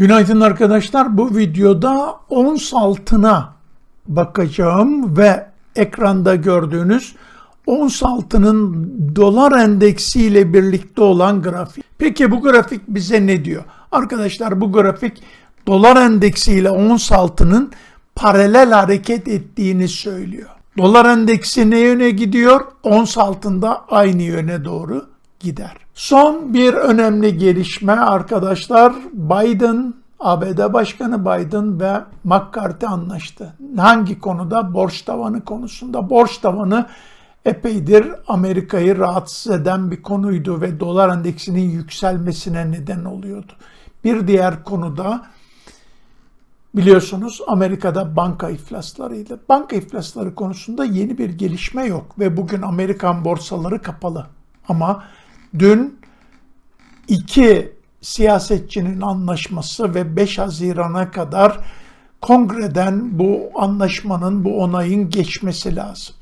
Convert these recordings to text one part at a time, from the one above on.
Günaydın arkadaşlar. Bu videoda ons altına bakacağım ve ekranda gördüğünüz ons altının dolar endeksi ile birlikte olan grafik. Peki bu grafik bize ne diyor? Arkadaşlar bu grafik dolar endeksi ile ons altının paralel hareket ettiğini söylüyor. Dolar endeksi ne yöne gidiyor? Ons altında aynı yöne doğru gider. Son bir önemli gelişme arkadaşlar Biden ABD Başkanı Biden ve McCarthy anlaştı. Hangi konuda? Borç tavanı konusunda. Borç tavanı epeydir Amerika'yı rahatsız eden bir konuydu ve dolar endeksinin yükselmesine neden oluyordu. Bir diğer konuda biliyorsunuz Amerika'da banka iflaslarıydı. Banka iflasları konusunda yeni bir gelişme yok ve bugün Amerikan borsaları kapalı. Ama dün iki siyasetçinin anlaşması ve 5 Haziran'a kadar kongreden bu anlaşmanın, bu onayın geçmesi lazım.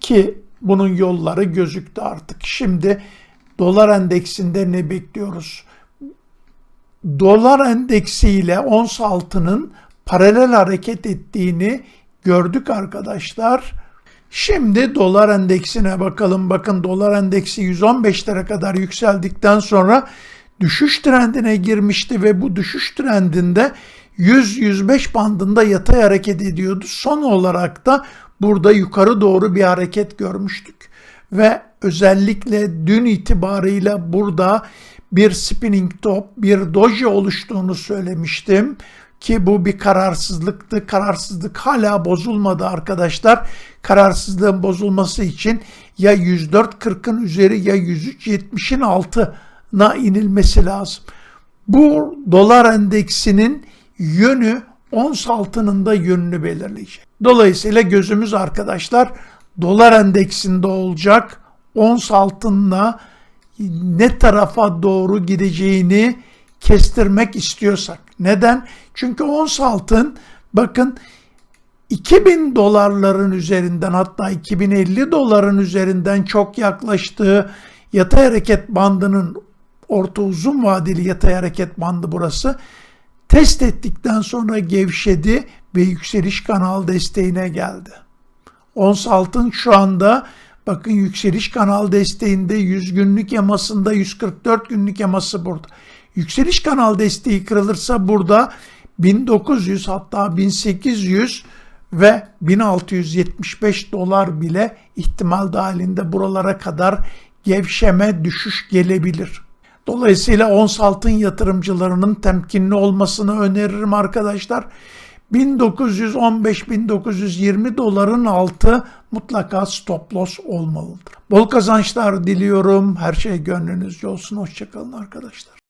Ki bunun yolları gözüktü artık. Şimdi dolar endeksinde ne bekliyoruz? Dolar endeksiyle ons altının paralel hareket ettiğini gördük arkadaşlar. Şimdi dolar endeksine bakalım. Bakın dolar endeksi 115 lira kadar yükseldikten sonra düşüş trendine girmişti ve bu düşüş trendinde 100-105 bandında yatay hareket ediyordu. Son olarak da burada yukarı doğru bir hareket görmüştük. Ve özellikle dün itibarıyla burada bir spinning top, bir doji oluştuğunu söylemiştim ki bu bir kararsızlıktı. Kararsızlık hala bozulmadı arkadaşlar. Kararsızlığın bozulması için ya 104.40'ın üzeri ya 103.70'in altına inilmesi lazım. Bu dolar endeksinin yönü ons altının da yönünü belirleyecek. Dolayısıyla gözümüz arkadaşlar dolar endeksinde olacak. Ons altınla ne tarafa doğru gideceğini kestirmek istiyorsak. Neden? Çünkü ons altın bakın 2000 dolarların üzerinden hatta 2050 doların üzerinden çok yaklaştığı yatay hareket bandının orta uzun vadeli yatay hareket bandı burası test ettikten sonra gevşedi ve yükseliş kanal desteğine geldi. Ons altın şu anda bakın yükseliş kanal desteğinde 100 günlük yamasında 144 günlük yaması burada. Yükseliş kanal desteği kırılırsa burada 1900 hatta 1800 ve 1675 dolar bile ihtimal dahilinde buralara kadar gevşeme düşüş gelebilir. Dolayısıyla ons altın yatırımcılarının temkinli olmasını öneririm arkadaşlar. 1915-1920 doların altı mutlaka stop loss olmalıdır. Bol kazançlar diliyorum. Her şey gönlünüzce olsun. Hoşçakalın arkadaşlar.